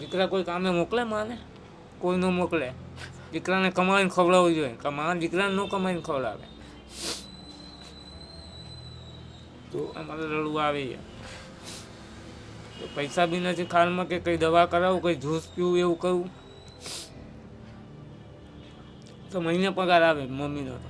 દીકરા કોઈ કામે મોકલે માને? કોઈ ન મોકલે. દીકરાને કમાઈને ખવડાવવું જોઈએ. કે મારા દીકરાને ન કમાઈને ખવડાવે. તો અમારે રડવું આવી જાય તો પૈસા બી નથી ખાલમાં કે કંઈ દવા કરાવું, કંઈ જ્યુસ પીવું, એવું કરવું તો મહિને પગાર આવે મમ્મીનો તો.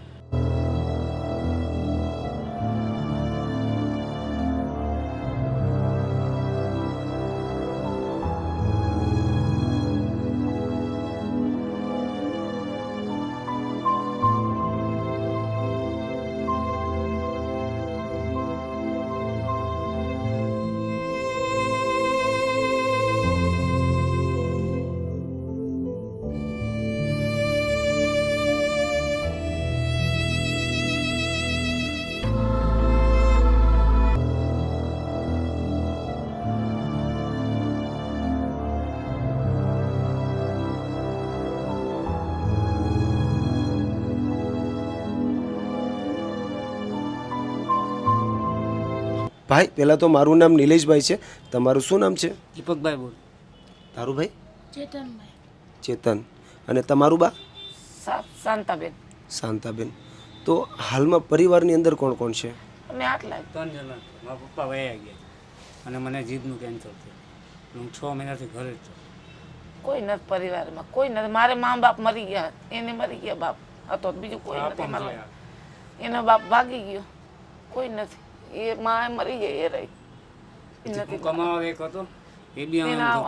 ભાઈ પહેલાં તો મારું નામ નિલેશભાઈ છે. તમારું શું નામ છે? દીપકભાઈ બોલ. તારું ભાઈ? ચેતનભાઈ. ચેતન. અને તમારું બા? શાંતાબેન. શાંતાબેન. તો હાલમાં પરિવારની અંદર કોણ કોણ છે? અમે આટલા. ત્રણ જણા મારા પપ્પા વયા ગયા. અને મને જીભનું કેન્સર થયું. હું છ મહિનાથી ઘરે જ છું. કોઈ નથી પરિવારમાં. કોઈ નથી. મારે મા બાપ મરી ગયા. એને મરી ગયા બાપ. હતો તો બીજું કોઈ નથી. એનો બાપ ભાગી ગયો. કોઈ નથી. એ મા મરી ગઈ એ રહી. નથી કમાવા એક હતો? એ બી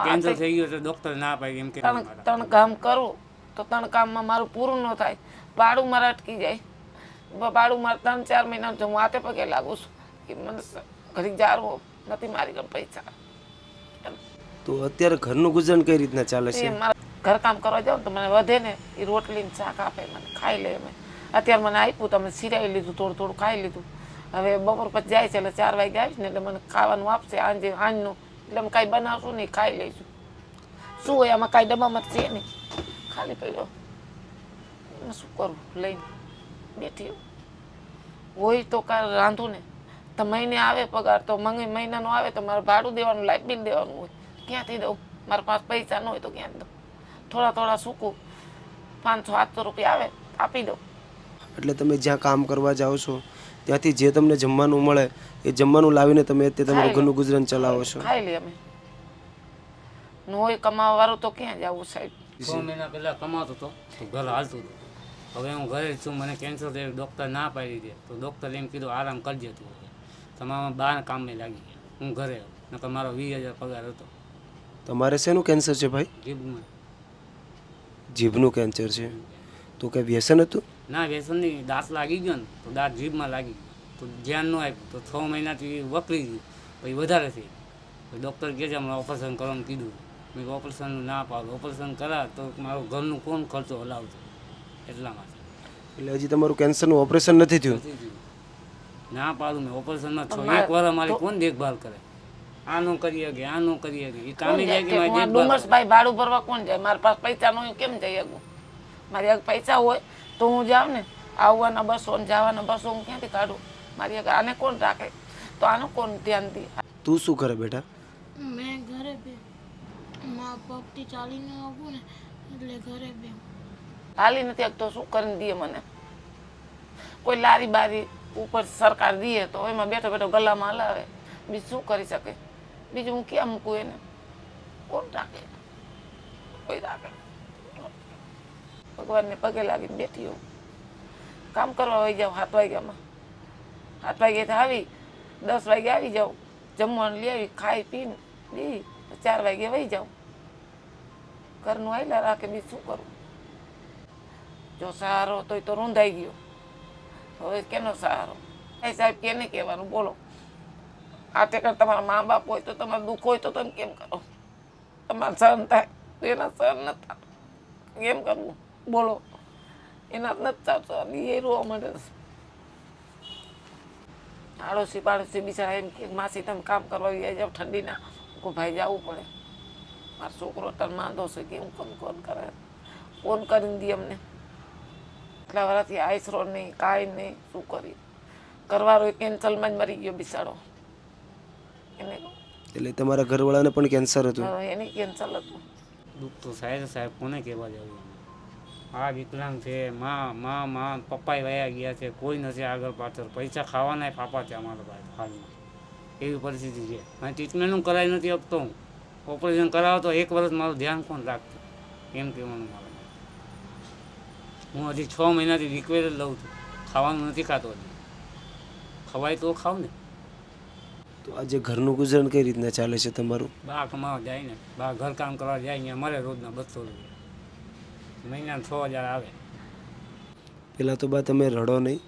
કેન્સર થઈ ગયો તો ડોક્ટર ના પાડી એમ કે ત્રણ કામ કરું તો ત્રણ કામમાં મારું પૂરું ન થાય. ભાડું મારે અટકી જાય. ભાડું મારે ત્રણ ચાર મહિના હું હાથે પગે લાગુ છું. કે મને ઘડીક જારવો નથી મારી ઘર પૈસા. તો અત્યારે ઘરનું ગુજરાન કઈ રીતના ચાલે છે? ઘર મારા ઘરકામ કરવા જાઉં ને તો મને વધે ને. એ રોટલી ને શાક આપે મને ખાઈ લે અમે અત્યારે મને આપ્યું તમે સિરાઈ લીધું થોડું થોડું ખાઈ લીધું. હવે બપોર પછી જાય છે એટલે ચાર વાગે આવીશ ને એટલે મને ખાવાનું આપશે, આંજે આંજનું એટલે અમે કાંઈ બનાવશું નહીં, ખાઈ લઈશું. શું હોય, આમાં કાંઈ ડબ્બામાં છે નહીં. ખાલી પડ્યો. એમાં શું કરું? લઈને બેઠી હોય તો કાલ રાંધું ને તો મહિને આવે પગાર, તો મંગે, મહિનાનો આવે તો મારે ભાડું દેવાનું લાઇટ બિલ દેવાનું હોય. ક્યાંથી દઉં? મારા પાસે પૈસા ન હોય તો ક્યાં દઉં? થોડા થોડા સૂકું. પાંચસો, સાતસો રૂપિયા આવે, આપી દઉં. એટલે તમે જ્યાં કામ કરવા જાઓ છો ત્યાંથી જે તમને જમવાનું મળે એ જમવાનું લાવીને તમે તે તમારું ઘરનું ગુજરાન ચલાવો છો. ખાઈ લે અમે. ન હોય કમાવા વાળું તો ક્યાં જવું સાહેબ? છ મહિના પહેલાં કમાતો હતો તો ઘર હાલતું હતું. હવે હું ઘરે જ છું મને કેન્સર થયું ડૉક્ટર ના પાડી દે. તો ડૉક્ટર એમ કીધું આરામ કરજે તું તમારા બહાર કામે લાગી ગયા. હું ઘરે નકર મારો વીસ હજાર પગાર હતો. તમારે શેનું કેન્સર છે ભાઈ? જીભમાં. જીભનું કેન્સર છે. તો કે વ્યસન હતું? ના વ્યસનની દાંત લાગી ગયો ને તો દાંત જીભમાં લાગી તો ધ્યાન ન આપ્યું. તો છ મહિનાથી વકરી ગયું. પછી વધારે થઈ પછી ડૉક્ટર કહે છે હમણાં ઓપરેશન કરવાનું કીધું. મેં ઓપરેશન ના પાડું. ઓપરેશન કરા તો મારું ઘરનું કોણ ખર્ચો હલાવતો એટલા માટે. એટલે હજી તમારું કેન્સરનું ઓપરેશન નથી થયું? ના પાડું મેં. ઓપરેશનમાં છો. એક વાર મારી કોણ દેખભાલ કરે? આ નો કરી શકે આ નો કરી શકે એ કામે જાય કે મારી ડુમસભાઈ ભાડું ભરવા કોણ જાય? મારા પાસે પૈસા ન કેમ જઈ શકું મારી આગળ પૈસા હોય તો હું જાઉં ને આવવાના બસો ને જવાના બસો હું ક્યાંથી કાઢું? મારી આગળ આને કોણ રાખે? તો આનું કોણ ધ્યાન દે? તું શું કરે બેટા? મેં ઘરે બે. મા પગથી ચાલીને આવું ને એટલે ઘરે બે. હાલી નથી તો શું કરીને દે મને? કોઈ લારી બારી ઉપર સરકાર દે તો એમાં બેઠો બેઠો ગલામાં હલાવે. બીજું શું કરી શકે? બીજું હું ક્યાં મૂકું એને? કોણ રાખે? કોઈ રાખે. ભગવાનને પગે લાગીને બેઠી હોઉં. કામ કરવા વહી જાઉં સાત વાગ્યામાં. સાત વાગ્યાથી આવી, દસ વાગે આવી જાઉં. જમવાનું લઈ આવી, ખાઈ, પીને બી ચાર વાગે વહી જાઉં. ઘરનું આયલા રાખે, બીજું શું કરું? જો સહારો તોય તો રૂંધાઈ ગયો. હવે કેનો સહારો? એ સાહેબ કેને કહેવાનું? બોલો. આ તે કર તમારા મા બાપ હોય તો તમારું દુઃખ હોય તો તમે કેમ કરો? તમારે સહન થાય તો એના સહન ન થાય. કેમ કરવું. બોલો. એના જ નથી થતું એ રોવા માટે આડોશી પાડોશી બિચારા એમ કે માસી તમે કામ કરવા આવી જાવ ઠંડીના કો ભાઈ જવું પડે. મારો છોકરો તને માંદો છે કે હું કોણ કોણ કરે? ફોન કરીને દી અમને? એટલા વાળાથી આઈસરો નહીં કાંઈ નહીં શું કરી કરવારો એ કેન્સલમાં જ મરી ગયો બિચારો. એને એટલે તમારા ઘરવાળાને પણ કેન્સર હતું? એને એની કેન્સર હતું. દુઃખ તો સાહેબ સાહેબ કોને કહેવા જવું? આ વિકલાંગ છે માં માં માં પપ્પાએ વયા ગયા છે કોઈ નથી આગળ પાછળ. પૈસા ખાવાના પાપા છે અમારા પાસે હાલમાં. એવી પરિસ્થિતિ છે. અને ટ્રીટમેન્ટનું કરાવી નથી આપતો હું. ઓપરેશન કરાવો તો એક વર્ષ મારું ધ્યાન કોણ રાખતું એમ કહેવાનું મારે. હું હજી છ મહિનાથી રિક્વેર જ લઉં છું. ખાવાનું નથી ખાતો હજી. ખવાય તો ખાવ ને. તો આજે ઘરનું ગુજરાન કઈ રીતના ચાલે છે તમારું? બા કમાવા જાય ને. બા ઘર કામ કરવા જાય અહીંયા મારે રોજના બસો રૂપિયા. મહિનાના છ હજાર આવે. પહેલાં તો બા તમે રડો નહીં.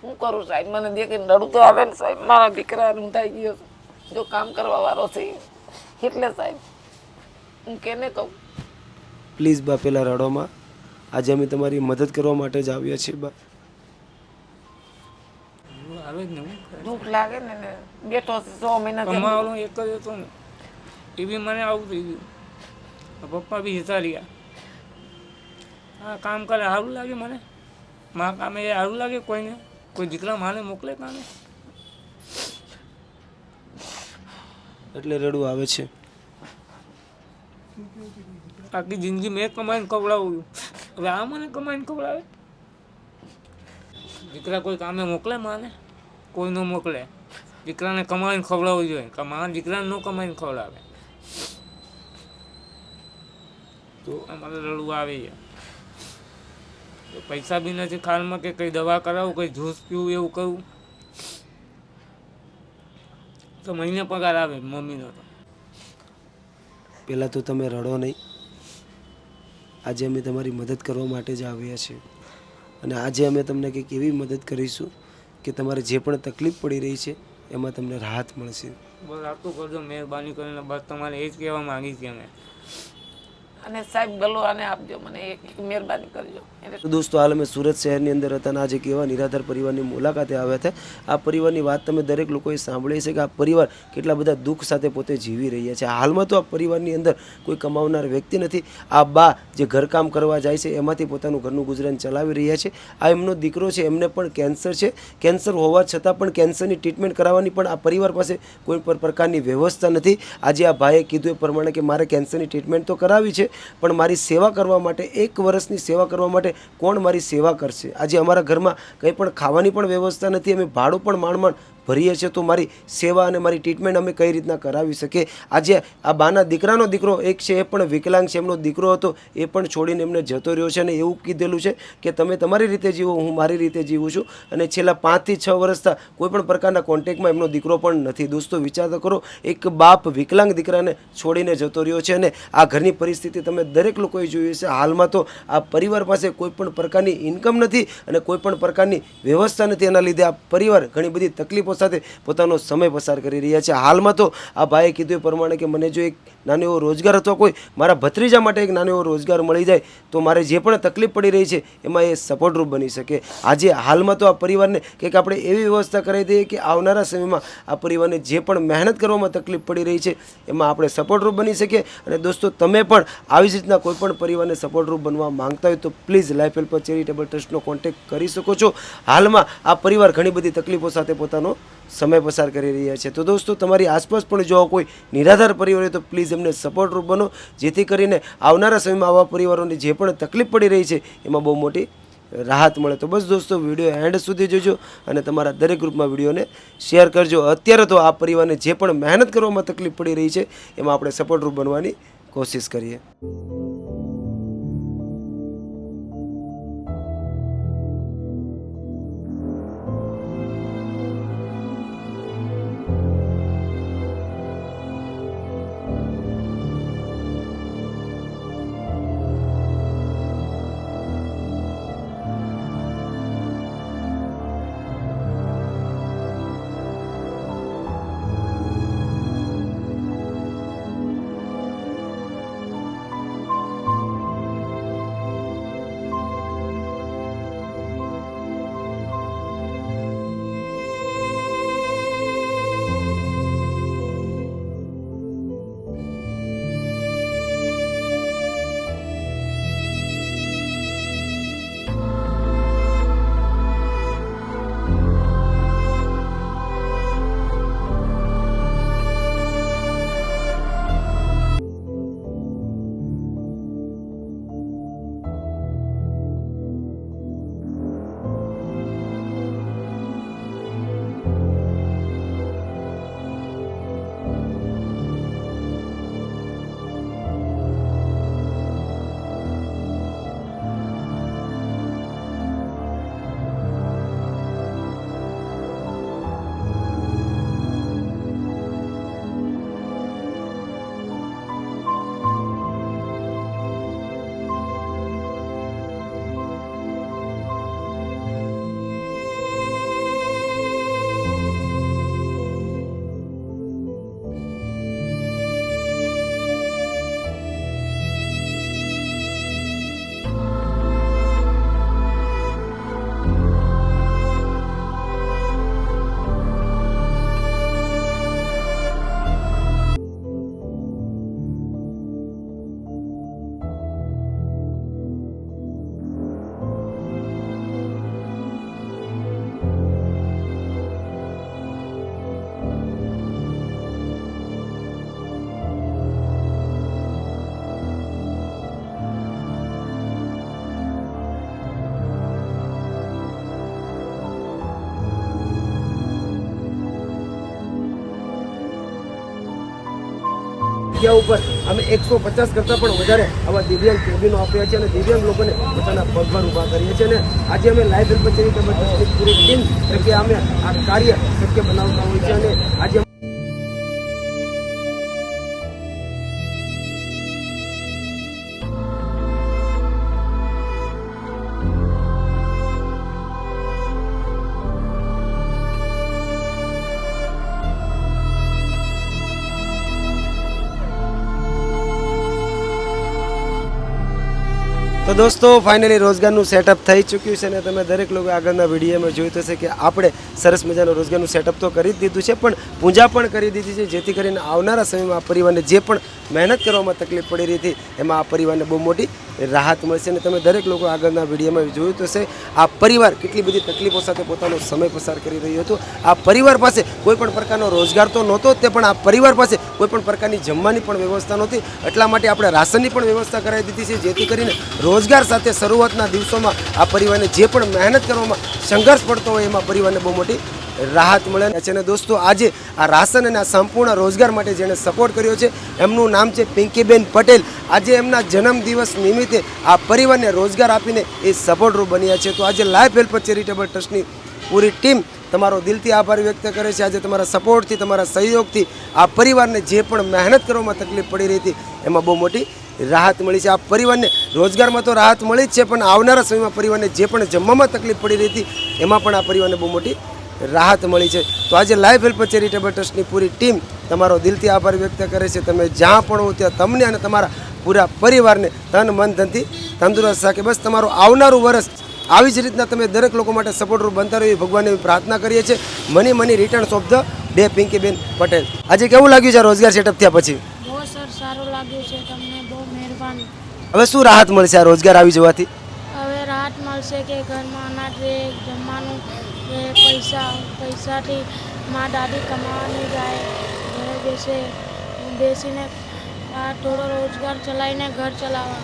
શું કરું સાહેબ? મને દેખીને રડું તો આવે ને સાહેબ. મારા દીકરા હું ગયો જો કામ કરવા વાળો છે એટલે સાહેબ હું કેને કહું? પ્લીઝ બા પહેલાં રડોમાં. આજે અમે તમારી મદદ કરવા માટે જ આવ્યા છીએ બા. આવે જ ને હું દુઃખ લાગે ને બેઠો છે સો મહિના કમાવાનો એક જ હતો ને. એ બી મને આવું થઈ ગયું પપ્પા બી રહ્યા. આ કામ કરે સારું લાગે મને. મા કામે એ સારું લાગે કોઈને. કોઈ દીકરા માને મોકલે કામે એટલે રડવું આવે છે. આખી જિંદગી મેં કમાઈને ખવડાવું હવે આ મને કમાઈને ખવડાવે? દીકરા કોઈ કામે મોકલે માને? કોઈ ન મોકલે. દીકરાને કમાઈને ખવડાવવું જોઈએ. કે મા દીકરાને ન કમાઈને ખવડાવે. તો અમારે રડવું આવે છે. તો પૈસા બી નથી ખાલમાં કે કંઈ દવા કરાવું કંઈ જ્યુસ પીવું એવું કહું તો મહિને પગાર આવે મમ્મીનો તો. પહેલાં તો તમે રડો નહીં. આજે અમે તમારી મદદ કરવા માટે જ આવ્યા છીએ. અને આજે અમે તમને કંઈક એવી મદદ કરીશું કે તમારે જે પણ તકલીફ પડી રહી છે એમાં તમને રાહત મળશે. બસ આટલું કરજો મહેરબાની કરીને બસ તમારે એ જ કહેવા માંગી છીએ અમે. અને સાહેબ ગલો આને આપજો મને એક એક મહેરબાની કરજો. તો દોસ્તો, હાલ અમે સુરત શહેરની અંદર હતા અને આજે કેવા નિરાધાર પરિવારની મુલાકાતે આવ્યા હતા. આ પરિવારની વાત તમે દરેક લોકોએ સાંભળી છે કે આ પરિવાર કેટલા બધા દુઃખ સાથે પોતે જીવી રહ્યા છે. હાલમાં તો આ પરિવારની અંદર કોઈ કમાવનાર વ્યક્તિ નથી. આ બા જે ઘરકામ કરવા જાય છે, એમાંથી પોતાનું ઘરનું ગુજરાન ચલાવી રહ્યા છે. આ એમનો દીકરો છે, એમને પણ કેન્સર છે. કેન્સર હોવા છતાં પણ કેન્સરની ટ્રીટમેન્ટ કરાવવાની પણ આ પરિવાર પાસે કોઈ પણ પ્રકારની વ્યવસ્થા નથી. આજે આ ભાઈએ કીધું એ પ્રમાણે કે મારે કેન્સરની ટ્રીટમેન્ટ તો કરાવી છે, પણ મારી સેવા કરવા માટે, એક વર્ષની સેવા કરવા માટે કોણ મારી સેવા કરશે? આજે અમારા ઘરમાં કંઈ પણ ખાવાની પણ વ્યવસ્થા નથી, અમે ભાડું પણ માંડ માંડ ભરીએ છીએ, તો મારી સેવા અને મારી ટ્રીટમેન્ટ અમે કઈ રીતના કરાવી શકીએ? આજે આ બાના દીકરાનો દીકરો એક છે, એ પણ વિકલાંગ છે, એમનો દીકરો હતો, એ પણ છોડીને એમને જતો રહ્યો છે અને એવું કીધેલું છે કે તમે તમારી રીતે જીવો, હું મારી રીતે જીવું છું અને છેલ્લા પાંચથી છ વર્ષથી કોઈ પણ પ્રકારના કોન્ટેક્ટમાં એમનો દીકરો પણ નથી. દોસ્તો, વિચાર તો કરો, એક બાપ વિકલાંગ દીકરાને છોડીને જતો રહ્યો છે અને આ ઘરની પરિસ્થિતિ તમે દરેક લોકોએ જોઈ છે હાલમાં તો આ પરિવાર પાસે કોઈ પણ પ્રકારની ઇન્કમ નથી અને કોઈ પણ પ્રકારની વ્યવસ્થા નથી. એના લીધે આ પરિવાર ઘણી બધી તકલીફો સાથે પોતાનો સમય પસાર કરી રહ્યા છે. હાલમાં તો આ ભાઈએ કીધું એ પ્રમાણે કે મને જો એક નાનો એવો રોજગાર અથવા કોઈ મારા ભત્રીજા માટે એક નાનો એવો રોજગાર મળી જાય, તો મારે જે પણ તકલીફ પડી રહી છે એમાં એ સપોર્ટરૂપ બની શકે. આજે હાલમાં તો આ પરિવારને કંઈક આપણે એવી વ્યવસ્થા કરાવી દઈએ કે આવનારા સમયમાં આ પરિવારને જે પણ મહેનત કરવામાં તકલીફ પડી રહી છે, એમાં આપણે સપોર્ટરૂપ બની શકીએ. અને દોસ્તો, તમે પણ આવી જ રીતના કોઈપણ પરિવારને સપોર્ટરૂપ બનવા માંગતા હોય તો પ્લીઝ લાઈફ હેલ્પર ચેરિટેબલ ટ્રસ્ટનો કોન્ટેક્ટ કરી શકો છો. હાલમાં આ પરિવાર ઘણી બધી તકલીફો સાથે પોતાનો સમય પસાર કરી રહ્યા છે. તો દોસ્તો, તમારી આસપાસ પણ જો કોઈ નિરાધાર પરિવાર હોય તો પ્લીઝ એમને સપોર્ટરૂપ બનો. જેથી કરીને આવનારા સમયમાં આવા પરિવારોને જે પણ તકલીફ પડી રહી છે, એમાં બહુ મોટી રાહત મળે. તો બસ દોસ્તો વીડિયો એન્ડ સુધી જોજો અને તમારા દરેક ગ્રુપમાં વિડીયોને શેર કરજો. અત્યારે તો આ પરિવારને જે પણ મહેનત કરવામાં તકલીફ પડી રહી છે, એમાં આપણે સપોર્ટરૂપ બનવાની કોશિશ કરીએ. જગ્યા ઉપર અમે એકસો પચાસ કરતાં પણ વધારે આવા દિવ્યાંગ કેબિનો આપ્યા છે અને દિવ્યાંગ લોકોને પોતાના પગભર ઊભા કરીએ છીએ અને આજે અમે લાઈવ હેલ્પ ટ્રસ્ટની પૂરી ટીમ તરીકે અમે આ કાર્ય શક્ય બનાવતા હોય છે અને આજે તો દોસ્તો ફાઇનલી રોજગારનું સેટઅપ થઈ ચૂક્યું છે અને તમે દરેક લોકો આગળના વિડીયોમાં જોયું થશે કે આપણે સરસ મજાનું રોજગારનું સેટઅપ તો કરી જ દીધું છે, પણ પૂજા પણ કરી દીધી છે, જેથી કરીને આવનારા સમયમાં આ પરિવારને જે પણ મહેનત કરવામાં તકલીફ પડી રહી હતી, એમાં આ પરિવારને બહુ મોટી રાહત મળશે અને તમે દરેક લોકો આગળના વિડીયોમાં જોયું તો છે આ પરિવાર કેટલી બધી તકલીફો સાથે પોતાનો સમય પસાર કરી રહ્યો હતો. આ પરિવાર પાસે કોઈ પણ પ્રકારનો રોજગાર તો નહોતો, તે પણ આ પરિવાર પાસે કોઈ પણ પ્રકારની જમવાની પણ વ્યવસ્થા નહોતી. એટલા માટે આપણે રાશનની પણ વ્યવસ્થા કરાવી દીધી છે, જેથી કરીને રોજગાર સાથે શરૂઆતના દિવસોમાં આ પરિવારને જે પણ મહેનત કરવામાં સંઘર્ષ પડતો હોય એમાં પરિવારને બહુ મોટી રાહત મળે છે અને દોસ્તો, આજે આ રાશન અને આ સંપૂર્ણ રોજગાર માટે જેણે સપોર્ટ કર્યો છે, એમનું નામ છે પિંકીબેન પટેલ. આજે એમના જન્મદિવસ નિમિત્તે આ પરિવારને રોજગાર આપીને એ સપોર્ટરૂપ બન્યા છે. તો આજે લાઈફ હેલ્પ ચેરિટેબલ ટ્રસ્ટની પૂરી ટીમ તમારો દિલથી આભાર વ્યક્ત કરે છે. આજે તમારા સપોર્ટથી તમારા સહયોગથી આ પરિવારને જે પણ મહેનત કરવામાં તકલીફ પડી રહી હતી, એમાં બહુ મોટી રાહત મળી છે. આ પરિવારને રોજગારમાં તો રાહત મળી જ છે, પણ આવનારા સમયમાં પરિવારને જે પણ જમવામાં તકલીફ પડી રહી હતી, એમાં પણ આ પરિવારને બહુ મોટી રાહત મળી છે. તો આજે લાઈફ હેલ્પ ચેરિટેબલ ટ્રસ્ટની પૂરી ટીમ તમારો દિલથી આભાર વ્યક્ત કરે છે. તમે જ્યાં પણ હો ત્યાં તમને અને તમારા પૂરા પરિવારને તન મન ધનથી તંદુરસ્ત રાખે. બસ તમારું આવનારું વર્ષ આવી જ રીતના તમે દરેક લોકો માટે સપોર્ટરૂપ બનતા રહ્યો ભગવાનને એવી પ્રાર્થના કરીએ છીએ. Many many returns of the day Pinkiben Patel આજે કેવું લાગ્યું છે રોજગાર સેટઅપ થયા પછી? બહુ સર સારું લાગ્યું છે. તમને બહુ મહેરબાની. હવે શું રાહત મળશે આ રોજગાર આવી જવાથી? હવે રાહત મળશે કે ઘરમાં અનાજ રહે જમવાનું રહે પૈસા પૈસાથી મા દાદી કમાવાની જાય ઘરે બેસે બેસીને આ થોડો રોજગાર ચલાવીને ઘર ચલાવવા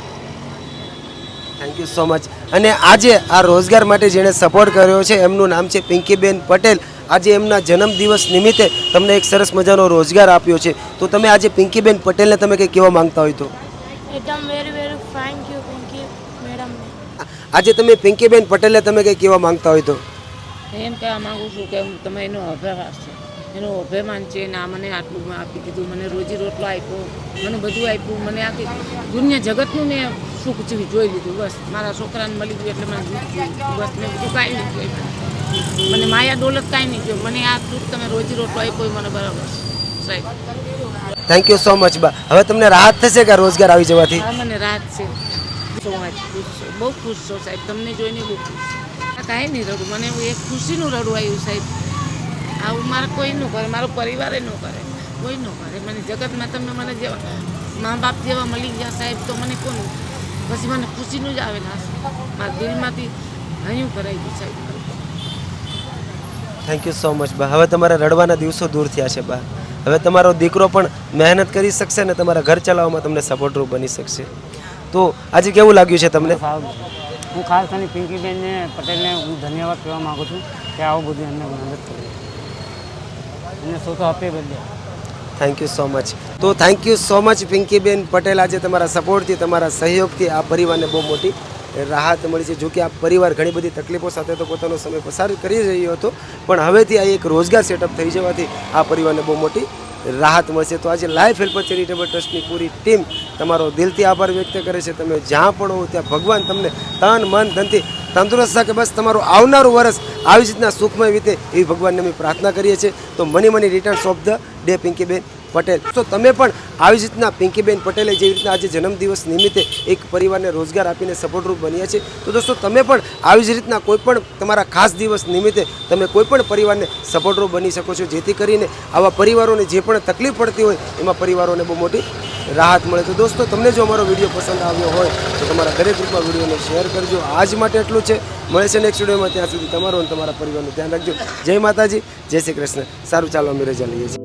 થેન્ક યુ સો મચ અને આજે આ રોજગાર માટે જેણે સપોર્ટ કર્યો છે એમનું નામ છે પિંકીબેન પટેલ. આજે એમના જન્મદિવસ નિમિત્તે તમને એક સરસ મજાનો રોજગાર આપ્યો છે. તો તમે આજે પિંકીબેન પટેલને તમે કંઈ કહેવા માંગતા હોય તો? એકદમ very very thank you Pinky madam આજે તમે પિંકીબેન પટેલને તમે કંઈ કહેવા માંગતા હોય તો? એમ કહેવા માગું છું કે તમે એનો અભ્યાસ છે એનો અભિમાન છે ને આ મને આટલું આપી દીધું મને રોજી રોટલો આપ્યો મને બધું આપ્યું મને આખી દુનિયા જગતનું મેં સુખ જેવી જોઈ લીધું બસ. મારા છોકરાને મળી ગયું એટલે મને બસ મેં બધું કાંઈ નહીં કહ્યું મને માયા દોલત કાંઈ નહીં જોયું મને આ સુખ તમે રોજી રોટલો આપ્યો મને બરાબર સાહેબ. થેન્ક યુ સો મચ બા. હવે તમને રાહત થશે કે રોજગાર આવી જવાથી? મને રાહત છે સો ખુશ છું. બહુ ખુશ છો સાહેબ. તમને જોઈને બહુ ખુશ છું. કાંઈ નહીં રડું. મને એવું એક ખુશીનું રડું આવ્યું સાહેબ. આવું મારે કોઈ ન કરે, મારો પરિવારે ન કરે, કોઈ ન કરે. મને જગતમાં તમે મને જેવા મા બાપ જેવા મળી ગયા સાહેબ, તો મને કોનું પછી મને ખુશીનું જ આવેલા ના મારા દિલમાંથી હયું કરાવી ગયું સાહેબ. થેન્ક યુ સો મચ બા. હવે તમારા રડવાના દિવસો દૂર થયા છે, બા. હવે તમારો દીકરો પણ મહેનત કરી શકશે ને તમારા ઘર ચલાવવામાં તમને સપોર્ટરૂપ બની શકશે. તો આજે કેવું લાગ્યું છે તમને. હું ખાસ કરીને પિંકીબેનને, પટેલને હું ધન્યવાદ કહેવા માગું છું કે આવું બધું એમને મદદ કરી. અને સો તો આપે બદલે થેન્ક યુ સો મચ તો thank you so much Pinkiben Patel, આજે તમારા સપોર્ટથી તમારા સહયોગથી આ પરિવારને બહુ મોટી રાહત મળી છે. જો કે આ પરિવાર ઘણી બધી તકલીફો સાથે તો પોતાનો સમય પસાર કરી રહ્યો હતો, પણ હવેથી આ એક રોજગાર સેટઅપ થઈ જવાથી આ પરિવારને બહુ મોટી રાહત મળશે. તો આજે લાઈફ હેલ્પર ચેરિટેબલ ટ્રસ્ટની પૂરી ટીમ તમારો દિલથી આભાર વ્યક્ત કરે છે. તમે જ્યાં પણ હો ત્યાં ભગવાન તમને તન, મન, ધનથી તંદુરસ્ત રાખે. બસ તમારું આવનારું વર્ષ આવી રીતના સુખમય વીતે એવી ભગવાનને અમે પ્રાર્થના કરીએ છીએ. તો many many returns of the day Pinkiben Patel. તો તમે પણ આવી જ રીતના પિંકીબેન પટેલે જેવી રીતના આજે જન્મદિવસ નિમિત્તે એક પરિવારને રોજગાર આપીને સપોર્ટરૂપ બન્યા છે. તો દોસ્તો, તમે પણ આવી જ રીતના કોઈપણ તમારા ખાસ દિવસ નિમિત્તે તમે કોઈપણ પરિવારને સપોર્ટરૂપ બની શકો છો. જેથી કરીને આવા પરિવારોને જે પણ તકલીફ પડતી હોય, એમાં પરિવારોને બહુ મોટી રાહત મળે. તો દોસ્તો, તમને જો અમારો વીડિયો પસંદ આવ્યો હોય, તો તમારા દરેક ગ્રુપમાં વિડીયોને શેર કરજો. આજ માટે એટલું છે. મળે છે નેક્સ્ટ વિડીયોમાં ત્યાં સુધી તમારો અને તમારા પરિવારનું ધ્યાન રાખજો. જય માતાજી. જય શ્રી કૃષ્ણ. સારું, ચાલો અમે રજા લઈએ છીએ.